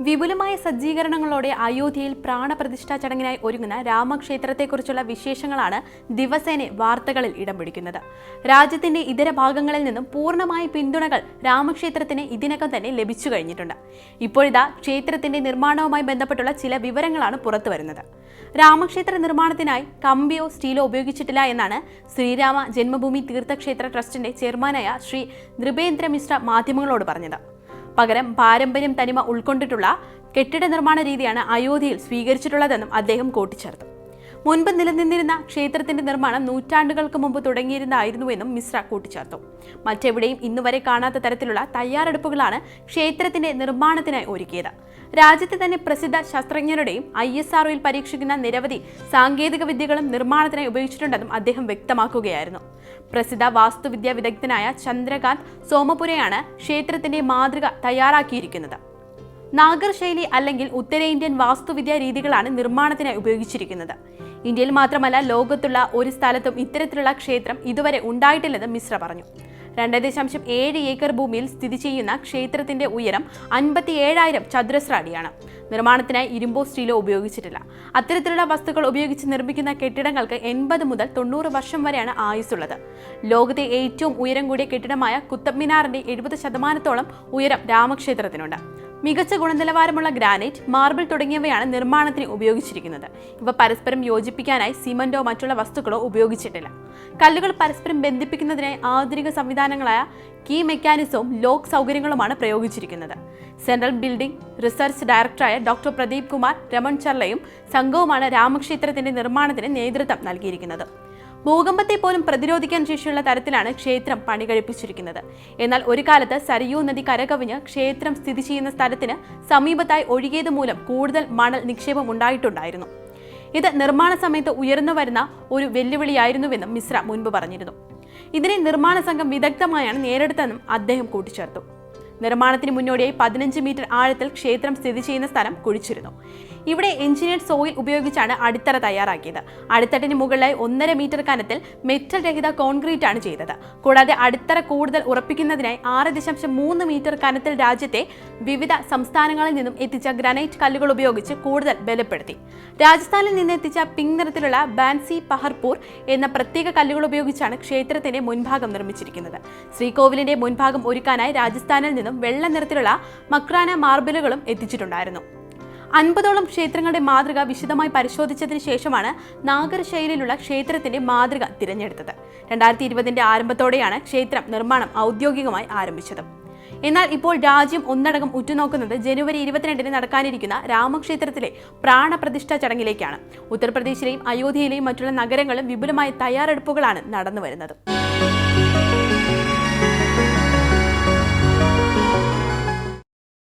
വിപുലമായ സജ്ജീകരണങ്ങളോടെ അയോധ്യയിൽ പ്രാണപ്രതിഷ്ഠാ ചടങ്ങിനായി ഒരുങ്ങുന്ന രാമക്ഷേത്രത്തെക്കുറിച്ചുള്ള വിശേഷങ്ങളാണ് ദിവസേന വാർത്തകളിൽ ഇടം പിടിക്കുന്നത്. രാജ്യത്തിന്റെ ഇതര ഭാഗങ്ങളിൽ നിന്നും പൂർണമായ പിന്തുണകൾ രാമക്ഷേത്രത്തിന് ഇതിനകം തന്നെ ലഭിച്ചു കഴിഞ്ഞിട്ടുണ്ട്. ഇപ്പോഴിതാ ക്ഷേത്രത്തിന്റെ നിർമ്മാണവുമായി ബന്ധപ്പെട്ടുള്ള ചില വിവരങ്ങളാണ് പുറത്തു വരുന്നത്. രാമക്ഷേത്ര നിർമ്മാണത്തിനായി കമ്പിയോ സ്റ്റീലോ ഉപയോഗിച്ചിട്ടില്ല എന്നാണ് ശ്രീരാമ ജന്മഭൂമി തീർത്ഥക്ഷേത്ര ട്രസ്റ്റിന്റെ ചെയർമാനായ ശ്രീ നൃപേന്ദ്ര മിശ്ര മാധ്യമങ്ങളോട് പറഞ്ഞത്. പകരം പാരമ്പര്യം തനിമ ഉൾക്കൊണ്ടിട്ടുള്ള കെട്ടിട നിർമ്മാണ രീതിയാണ് അയോധ്യയിൽ സ്വീകരിച്ചിട്ടുള്ളതെന്നും അദ്ദേഹം കൂട്ടിച്ചേർത്തു. മുൻപ് നിലനിന്നിരുന്ന ക്ഷേത്രത്തിന്റെ നിർമ്മാണം നൂറ്റാണ്ടുകൾക്ക് മുമ്പ് തുടങ്ങിയിരുന്നതായിരുന്നുവെന്നും മിശ്ര കൂട്ടിച്ചേർത്തു. മറ്റെവിടെയും ഇന്നുവരെ കാണാത്ത തരത്തിലുള്ള തയ്യാറെടുപ്പുകളാണ് ക്ഷേത്രത്തിന്റെ നിർമ്മാണത്തിനായി ഒരുക്കിയത്. രാജ്യത്തെ തന്നെ പ്രസിദ്ധ ശാസ്ത്രജ്ഞരുടെയും ഐ എസ് ആർഒയിൽ പരീക്ഷിക്കുന്ന നിരവധി സാങ്കേതിക വിദ്യകളും നിർമ്മാണത്തിനായി ഉപയോഗിച്ചിട്ടുണ്ടെന്നും അദ്ദേഹം വ്യക്തമാക്കുകയായിരുന്നു. പ്രസിദ്ധ വാസ്തുവിദ്യാ വിദഗ്ധനായ ചന്ദ്രകാന്ത് സോമപുരയാണ് ക്ഷേത്രത്തിന്റെ മാതൃക തയ്യാറാക്കിയിരിക്കുന്നത്. നാഗർ ശൈലി അല്ലെങ്കിൽ ഉത്തരേന്ത്യൻ വാസ്തുവിദ്യാ രീതികളാണ് നിർമ്മാണത്തിനായി ഉപയോഗിച്ചിരിക്കുന്നത്. ഇന്ത്യയിൽ മാത്രമല്ല ലോകത്തുള്ള ഒരു സ്ഥലത്തും ഇത്തരത്തിലുള്ള ക്ഷേത്രം ഇതുവരെ ഉണ്ടായിട്ടില്ലെന്ന് മിശ്ര പറഞ്ഞു. രണ്ട് ദശാംശം ഏഴ് ഏക്കർ ഭൂമിയിൽ സ്ഥിതി ചെയ്യുന്ന ക്ഷേത്രത്തിന്റെ ഉയരം അൻപത്തി ഏഴായിരം ചതുരശ്ര അടിയാണ് നിർമ്മാണത്തിനായി ഇരുമ്പോ സ്റ്റീലോ ഉപയോഗിച്ചിട്ടില്ല. അത്തരത്തിലുള്ള വസ്തുക്കൾ ഉപയോഗിച്ച് നിർമ്മിക്കുന്ന കെട്ടിടങ്ങൾക്ക് എൺപത് മുതൽ തൊണ്ണൂറ് വർഷം വരെയാണ് ആയുസ്സുള്ളത്. ലോകത്തെ ഏറ്റവും ഉയരം കൂടിയ കെട്ടിടമായ കുത്തബ് മിനാറിന്റെ എഴുപത് ശതമാനത്തോളം ഉയരം രാമക്ഷേത്രത്തിനുണ്ട്. മികച്ച ഗുണനിലവാരമുള്ള ഗ്രാനൈറ്റ് മാർബിൾ തുടങ്ങിയവയാണ് നിർമ്മാണത്തിന് ഉപയോഗിച്ചിരിക്കുന്നത്. ഇവ പരസ്പരം യോജിപ്പിക്കാനായി സിമന്റോ മറ്റുള്ള വസ്തുക്കളോ ഉപയോഗിച്ചിട്ടില്ല. കല്ലുകൾ പരസ്പരം ബന്ധിപ്പിക്കുന്നതിനായി ആധുനിക സംവിധാനങ്ങളായ കീ മെക്കാനിസവും ലോക്ക് സൗകര്യങ്ങളുമാണ് പ്രയോഗിച്ചിരിക്കുന്നത്. സെൻട്രൽ ബിൽഡിംഗ് റിസർച്ച് ഡയറക്ടറായ ഡോക്ടർ പ്രദീപ് കുമാർ രമൺ ചർലയും സംഘവുമാണ് രാമക്ഷേത്രത്തിന്റെ നിർമ്മാണത്തിന് നേതൃത്വം നൽകിയിരിക്കുന്നത്. ഭൂകമ്പത്തെ പോലും പ്രതിരോധിക്കാൻ ശേഷിയുള്ള തരത്തിലാണ് ക്ഷേത്രം പണി കഴിപ്പിച്ചിരിക്കുന്നത്. എന്നാൽ ഒരു കാലത്ത് സരയൂ നദി കരകവിഞ്ഞ് ക്ഷേത്രം സ്ഥിതി ചെയ്യുന്ന സ്ഥലത്തിന് സമീപത്തായി ഒഴുകിയത് മൂലം കൂടുതൽ മണൽ നിക്ഷേപം ഉണ്ടായിട്ടുണ്ടായിരുന്നു. ഇത് നിർമ്മാണ സമയത്ത് ഉയർന്നു വരുന്ന ഒരു വെല്ലുവിളിയായിരുന്നുവെന്നും മിശ്ര മുൻപ് പറഞ്ഞിരുന്നു. ഇതിനെ നിർമ്മാണ സംഘം വിദഗ്ധമായാണ് നേരിടുന്നതെന്നും അദ്ദേഹം കൂട്ടിച്ചേർത്തു. നിർമ്മാണത്തിന് മുന്നോടിയായി പതിനഞ്ച് മീറ്റർ ആഴത്തിൽ ക്ഷേത്രം സ്ഥിതി ചെയ്യുന്ന സ്ഥലം കുഴിച്ചിരുന്നു. ഇവിടെ എഞ്ചിനീയർഡ് സോയിൽ ഉപയോഗിച്ചാണ് അടിത്തറ തയ്യാറാക്കിയത്. അടിത്തട്ടിന് മുകളിലായി ഒന്നര മീറ്റർ കനത്തിൽ മെറ്റൽ രഹിത കോൺക്രീറ്റ് ആണ് ചെയ്തത്. കൂടാതെ അടിത്തറ കൂടുതൽ ഉറപ്പിക്കുന്നതിനായി ആറ് ദശാംശം മൂന്ന് മീറ്റർ കനത്തിൽ രാജ്യത്തെ വിവിധ സംസ്ഥാനങ്ങളിൽ നിന്നും എത്തിച്ച ഗ്രാനൈറ്റ് കല്ലുകൾ ഉപയോഗിച്ച് കൂടുതൽ ബലപ്പെടുത്തി. രാജസ്ഥാനിൽ നിന്ന് എത്തിച്ച പിങ്ക് നിറത്തിലുള്ള ബാൻസി പഹർപൂർ എന്ന പ്രത്യേക കല്ലുകൾ ഉപയോഗിച്ചാണ് ക്ഷേത്രത്തിന്റെ മുൻഭാഗം നിർമ്മിച്ചിരിക്കുന്നത്. ശ്രീകോവിലിന്റെ മുൻഭാഗം ഒരുക്കാനായി രാജസ്ഥാനിൽ നിന്നും വെള്ള നിറത്തിലുള്ള മക്രാന മാർബിളുകളും എത്തിച്ചിട്ടുണ്ടായിരുന്നു. അൻപതോളം ക്ഷേത്രങ്ങളുടെ മാതൃക വിശദമായി പരിശോധിച്ചതിന് ശേഷമാണ് നാഗർശൈലിയിലുള്ള ക്ഷേത്രത്തിന്റെ മാതൃക തിരഞ്ഞെടുത്തത്. രണ്ടായിരത്തി ഇരുപതിന്റെ ആരംഭത്തോടെയാണ് ക്ഷേത്രം നിർമ്മാണം ഔദ്യോഗികമായി ആരംഭിച്ചത്. എന്നാൽ ഇപ്പോൾ രാജ്യം ഒന്നടങ്കം ഉറ്റുനോക്കുന്നത് ജനുവരി ഇരുപത്തിരണ്ടിന് നടക്കാനിരിക്കുന്ന രാമക്ഷേത്രത്തിലെ പ്രാണപ്രതിഷ്ഠാ ചടങ്ങിലേക്കാണ്. ഉത്തർപ്രദേശിലെയും അയോധ്യയിലെയും മറ്റുള്ള നഗരങ്ങളും വിപുലമായ തയ്യാറെടുപ്പുകളാണ് നടന്നുവരുന്നത്.